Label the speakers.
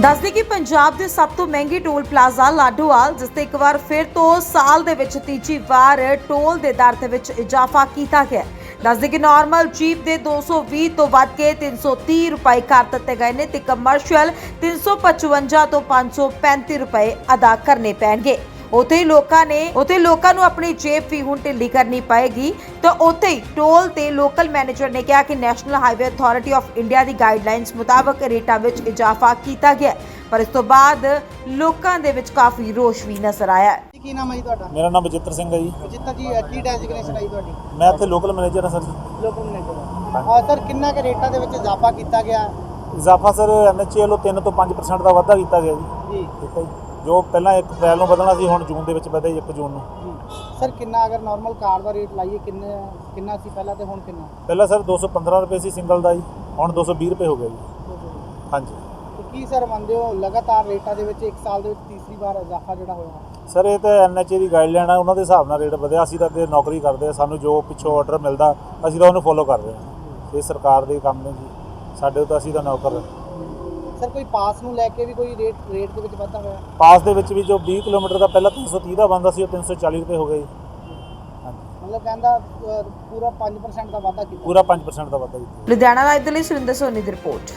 Speaker 1: ਦੱਸਦੇ ਕਿ ਪੰਜਾਬ ਦੇ ਸਭ ਤੋਂ ਮਹਿੰਗੇ ਟੋਲ ਪਲਾਜ਼ਾ ਲਾਡੋਵਾਲ, ਜਿਸ ਤੇ ਇੱਕ ਵਾਰ ਫਿਰ ਤੋਂ ਸਾਲ ਦੇ ਵਿੱਚ ਤੀਜੀ ਵਾਰ ਟੋਲ ਦੇ ਦਰ ਦੇ ਵਿੱਚ ਇਜ਼ਾਫਾ ਕੀਤਾ ਗਿਆ ਦੱਸਦੇ ਕਿ ਨਾਰਮਲ ਜੀਪ ਦੇ 220 ਤੋਂ ਵੱਧ ਕੇ 330 ਰੁਪਏ ਕਰ ਦਿੱਤੇ ਗਏ ਨੇ ਤੇ ਕਮਰਸ਼ੀਅਲ 355 ਤੋਂ 535 ਰੁਪਏ ਅਦਾ ਕਰਨੇ ਪੈਣਗੇ। ਉੱਥੇ ਹੀ ਲੋਕਾਂ ਨੇ ਉੱਥੇ ਲੋਕਾਂ ਨੂੰ ਆਪਣੀ ਜੇਬ ਵੀ ਹੁਣ ਢਿੱਲੀ ਕਰਨੀ ਪਏਗੀ। ਤਾਂ ਉੱਥੇ ਹੀ ਟੋਲ ਤੇ ਲੋਕਲ ਮੈਨੇਜਰ ਨੇ ਕਿਹਾ ਕਿ national highway authority of India the guidelines ਮੁਤਾਬਕ ਰੇਟਾਂ ਵਿੱਚ ਇਜ਼ਾਫਾ ਕੀਤਾ ਗਿਆ। ਪਰ ਇਸ ਤੋਂ ਬਾਅਦ ਲੋਕਾਂ ਦੇ ਵਿੱਚ ਕਾਫੀ ਰੋਸ਼ ਵੀ ਨਜ਼ਰ ਆਇਆ ਹੈ।
Speaker 2: ਕੀ ਨਾਮ ਹੈ ਜੀ ਤੁਹਾਡਾ?
Speaker 3: ਮੇਰਾ ਨਾਮ ਬਜਿੱਤਰ ਸਿੰਘ ਹੈ ਜੀ।
Speaker 2: ਜਿੱਤਾ ਜੀ ਅਹ ਕੀ ਡੈਜ਼ਿਗਨੇਸ਼ਨ ਆਈ ਤੁਹਾਡੀ?
Speaker 3: ਮੈਂ ਇੱਥੇ ਲੋਕਲ ਮੈਨੇਜਰ ਹਾਂ ਸਰ
Speaker 2: ਲੋਕਲ ਮੈਨੇਜਰ ਹਾਂ। ਸਰ ਕਿੰਨਾ ਕੁ ਰੇਟਾਂ ਦੇ ਵਿੱਚ ਇਜ਼ਾਫਾ ਕੀਤਾ ਗਿਆ?
Speaker 3: ਇਜ਼ਾਫਾ ਸਰ ਐਨਐਚਏ ਵੱਲੋਂ 3 ਤੋਂ 5% ਦਾ ਵਾਧਾ ਕੀਤਾ ਗਿਆ ਜੀ।
Speaker 2: ਜੀ।
Speaker 3: ਠੀਕ ਹੈ ਜੀ। ਜੋ ਪਹਿਲਾਂ 1 ਅਪ੍ਰੈਲ ਨੂੰ ਵਧਣਾ ਸੀ ਹੁਣ ਜੂਨ ਦੇ ਵਿੱਚ ਵਧਿਆ ਜੀ 1 ਜੂਨ ਨੂੰ।
Speaker 2: ਸਰ ਕਿੰਨਾ ਅਗਰ ਨਾਰਮਲ ਕਾਰ ਦਾ ਰੇਟ ਲਾਈਏ ਕਿੰਨੇ ਕਿੰਨਾ ਸੀ ਪਹਿਲਾਂ ਤੇ ਹੁਣ ਕਿੰਨਾ?
Speaker 3: ਪਹਿਲਾਂ ਸਰ 215 ਰੁਪਏ ਸੀ ਸਿੰਗਲ ਦਾ ਜੀ ਹੁਣ 220 ਰੁਪਏ ਹੋ ਗਿਆ ਜੀ। ਹਾਂਜੀ।
Speaker 2: ਤੇ ਕੀ ਸਰ ਮੰਨਦੇ ਹੋ ਲਗਾਤਾਰ ਰੇਟਾਂ ਦੇ ਵਿੱਚ ਇੱਕ ਸਾਲ ਦੇ ਵਿੱਚ ਤੀਸਰੀ ਵਾਰ ਇਜ਼ਾਫਾ ਜਿਹੜਾ ਹੋਇਆ?
Speaker 3: ਸਰ ਇਹ ਤਾਂ ਐਨਐਚਏ ਦੀ ਗਾਈਡਲਾਈਨ ਆ ਉਹਨਾਂ ਦੇ ਹਿਸਾਬ ਨਾਲ ਰੇਟ ਵਧਿਆ ਅਸੀਂ ਤਾਂ ਅੱਗੇ ਨੌਕਰੀ ਕਰਦੇ ਆ ਸਾਨੂੰ ਜੋ ਪਿੱਛੋਂ ਆਰਡਰ ਮਿਲਦਾ ਅਸੀਂ ਤਾਂ ਉਹਨੂੰ ਫੋਲੋ ਕਰ ਰਹੇ ਹਾਂ ਇਹ ਸਰਕਾਰ ਦੇ ਕੰਮ ਨੇ ਜੀ ਸਾਡੇ ਤਾਂ ਅਸੀਂ ਤਾਂ ਨੌਕਰ।
Speaker 2: ਸਰ ਕੋਈ ਪਾਸ ਨੂੰ ਲੈ ਕੇ ਵੀ ਕੋਈ ਰੇਟ ਰੇਟ ਦੇ ਵਿੱਚ ਵਾਧਾ ਹੋਇਆ?
Speaker 3: ਪਾਸ ਦੇ ਵਿੱਚ ਵੀ ਜੋ 20 ਕਿਲੋਮੀਟਰ ਦਾ ਪਹਿਲਾਂ 330 ਦਾ ਬੰਦਾ ਸੀ ਉਹ 340 ਰੁਪਏ ਹੋ ਗਿਆ ਜੀ। ਹਾਂਜੀ।
Speaker 2: ਮਤਲਬ ਕਹਿੰਦਾ ਅਹ, ਪੂਰਾ 5% ਦਾ ਵਾਧਾ ਕੀਤਾ।
Speaker 3: ਪੂਰਾ 5% ਦਾ ਵਾਧਾ ਕੀਤਾ।
Speaker 1: ਲੁਧਿਆਣਾ ਲਾਈਵ ਦੇ ਲਈ ਸੁਰਿੰਦਰ ਸੋਨੀ ਦੀ ਰਿਪੋਰਟ।